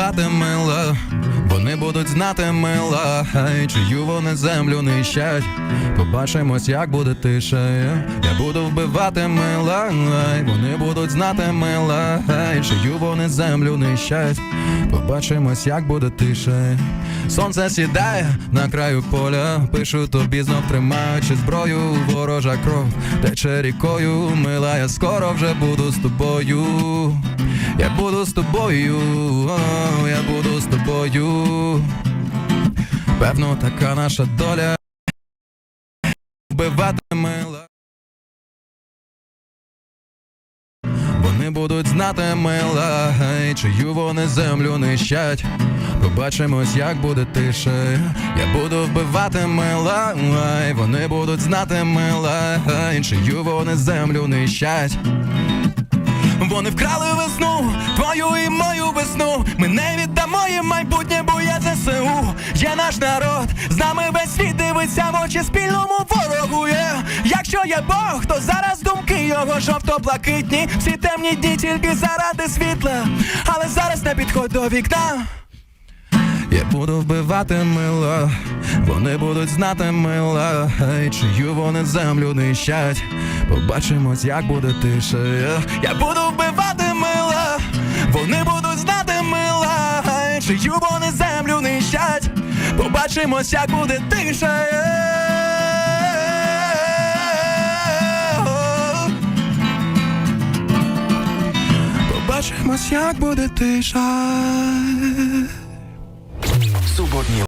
вбивати мила, вони будуть знати мила, Ай, чию вони землю нищать. Побачимось, як буде тиша. Я буду вбивати мила, Ай, вони будуть знати мила, Ай, чию вони землю нищать. Побачимось, як буде тиша. Сонце сідає на краю поля, пишу тобі знов тримаючи зброю, ворожа кров тече рікою, мила, я скоро вже буду з тобою. Буду з тобою, о, я буду з тобою. Певно, така наша доля. Вбивати мила. Вони будуть знати мила, ей, чию вони землю нищать. Побачимось, як буде тише. Я буду вбивати мила, ай, вони будуть знати мила, ай, чию вони землю нищать. Вони вкрали твою і мою весну. Ми не віддамо їм майбутнє, бо я ЗСУ. Є наш народ, з нами весь світ дивиться в очі спільному ворогу. Є. Якщо є Бог, то зараз думки його жовто-блакитні. Всі темні дні тільки заради світла. Але зараз не підходь до вікна. Я буду вбивати мила, вони будуть знати мила, Ей, чию вони землю нищать. Побачимось, як буде тише. Я буду вбивати вони будуть знати мила, чию вони землю нищать. Побачимося, як буде тише. Побачимось, як буде тиша. Суботні